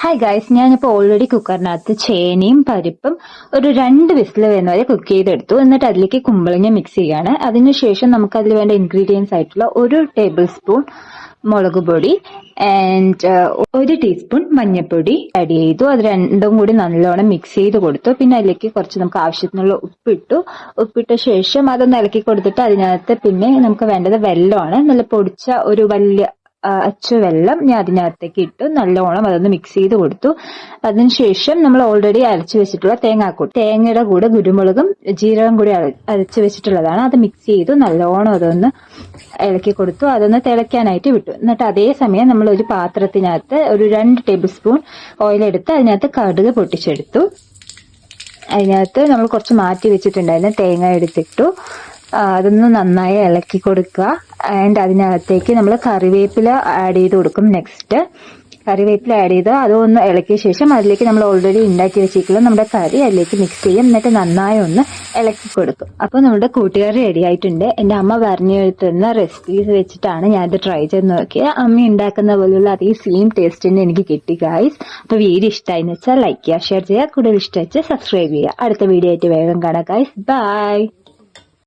Hi guys ഞാനിപ്പോൾ already കുക്കറിനകത്ത് ചേനയും പരിപ്പും ഒരു രണ്ട് വിസിൽ വരുന്ന വരെ കുക്ക് ചെയ്തെടുത്തു. എന്നിട്ട് അതിലേക്ക് കുമ്പളങ്ങ മിക്സ് ചെയ്യാണ് അതിനുശേഷം നമുക്ക് അതിൽ വേണ്ട ഇൻഗ്രീഡിയൻസ് ആയിട്ടുള്ള ഒരു ടേബിൾ സ്പൂൺ മുളക് പൊടി ആൻഡ് ഒരു ടീസ്പൂൺ മഞ്ഞൾപ്പൊടി ആഡ് ചെയ്തു. അത് രണ്ടും കൂടി നല്ലോണം മിക്സ് ചെയ്ത് കൊടുത്തു. പിന്നെ അതിലേക്ക് കുറച്ച് നമുക്ക് ആവശ്യത്തിനുള്ള ഉപ്പിട്ടു. ഉപ്പിട്ട ശേഷം അതൊന്ന് ഇളക്കി കൊടുത്തിട്ട് അതിനകത്ത് പിന്നെ നമുക്ക് വേണ്ടത് വെല്ലമാണ് നല്ല പൊടിച്ച ഒരു വലിയ ആ, അച്ചുവെള്ളം ഞാൻ അതിനകത്തേക്ക് ഇട്ടു. നല്ലോണം അതൊന്ന് മിക്സ് ചെയ്ത് കൊടുത്തു. അതിനുശേഷം നമ്മൾ ഓൾറെഡി അരച്ചു വെച്ചിട്ടുള്ള തേങ്ങാക്കൂട്ട്. തേങ്ങയുടെ കൂടെ കുരുമുളകും ജീരകം കൂടി അര- അരച്ചു വെച്ചിട്ടുള്ളതാണ്. അത് മിക്സ് ചെയ്തു നല്ലോണം അതൊന്ന് ഇളക്കി കൊടുത്തു. അതൊന്ന് തിളയ്ക്കാനായിട്ട് വിട്ടു. എന്നിട്ട് അതേ സമയം നമ്മൾ ഒരു പാത്രത്തിനകത്ത് ഒരു രണ്ട് ടേബിൾ സ്പൂൺ ഓയിൽ എടുത്ത് അതിനകത്ത് കടുക് പൊട്ടിച്ചെടുത്തു. അതിനകത്ത് നമ്മൾ കുറച്ച് മാറ്റി വെച്ചിട്ടുണ്ടായിരുന്നു തേങ്ങ എടുത്തിട്ടു. അതൊന്ന് നന്നായി ഇളക്കി കൊടുക്കുക. ആൻഡ് അതിനകത്തേക്ക് നമ്മൾ കറിവേപ്പില ആഡ് ചെയ്ത് കൊടുക്കും നെക്സ്റ്റ് കറിവേപ്പില ആഡ് ചെയ്ത് അതൊന്ന് ഇളക്കിയ ശേഷം അതിലേക്ക് നമ്മൾ ഓൾറെഡി ഉണ്ടാക്കി വെച്ചിട്ടുള്ള നമ്മുടെ കറി അതിലേക്ക് മിക്സ് ചെയ്യും എന്നിട്ട് നന്നായി ഒന്ന് ഇളക്കി കൊടുക്കും. അപ്പോൾ നമ്മുടെ കൂട്ടുകാർ റെഡി ആയിട്ടുണ്ട്. എന്റെ അമ്മ പറഞ്ഞു തരുന്ന റെസിപ്പീസ് വെച്ചിട്ടാണ് ഞാനത് ട്രൈ ചെയ്ത് നോക്കിയത്. അമ്മ ഉണ്ടാക്കുന്ന പോലെയുള്ള അതേ സെയിം ടേസ്റ്റ് തന്നെ എനിക്ക് കിട്ടി ഗായ്സ് അപ്പോൾ വീഡിയോ ഇഷ്ടമായി വെച്ചാൽ ലൈക്ക് ചെയ്യുക ഷെയർ ചെയ്യുക. കൂടുതൽ ഇഷ്ടം വെച്ചാൽ സബ്സ്ക്രൈബ് ചെയ്യുക. അടുത്ത വീഡിയോ ആയിട്ട് വേഗം കാണാം ഗായ്സ് ബൈ